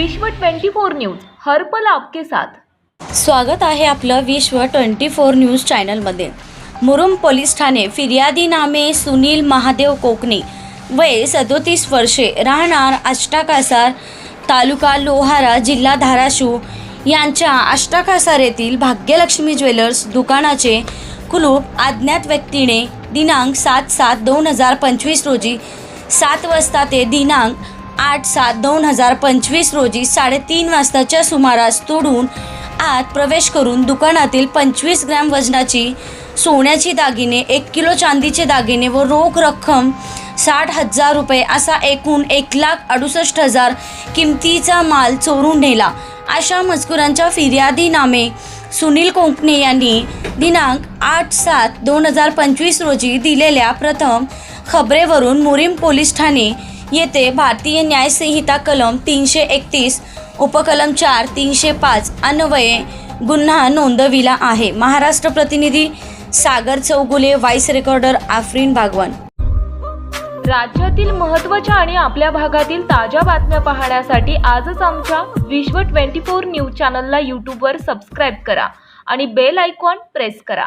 विश्व 24 न्यूज हरपल आपके साथ. स्वागत आहे आपलं विश्व ट्वेंटी फोर न्यूज चॅनलमध्ये. मुरुम पोलीस ठाणे फिर्यादी नामे सुनील महादेव कोकणे वय सदोतीस वर्षे राहणार आष्टाकासार तालुका लोहारा जिल्हा धाराशिव यांच्या आष्टाकासार येथील भाग्यलक्ष्मी ज्वेलर्स दुकानाचे कुलूप अज्ञात व्यक्तीने दिनांक सात सात दोन हजार पंचवीस रोजी सात वाजता ते दिनांक आठ सात दोन हजार पंचवीस रोजी साडेतीन वाजताच्या सुमारास तोडून आत प्रवेश करून दुकानातील पंचवीस ग्रॅम वजनाची सोन्याची दागिने एक किलो चांदीचे दागिने व रोख रक्कम साठ हजार रुपये असा एकूण एक लाख अडुसष्ट हजार किमतीचा माल चोरून नेला. अशा मजकुरांच्या फिर्यादीनामे सुनील कोंकणे यांनी दिनांक आठ सात दोन हजार पंचवीस रोजी दिलेल्या प्रथम खबरेवरून मुरीम पोलीस ठाणे येथे भारतीय न्यायसंहिता कलम तीनशे एकतीस उपकलम चार तीनशे पाच अन्वये गुन्हा नोंदविला आहे. महाराष्ट्र प्रतिनिधी सागर चौगुले व्हाईस रेकॉर्डर आफरीन बागवान राज्यातील महत्त्वाच्या आणि आपल्या भागातील ताज्या बातम्या पाहण्यासाठी आजच आमच्या विश्व 24 न्यूज चॅनलला यूट्यूबवर सबस्क्राईब करा आणि बेल आयकॉन प्रेस करा.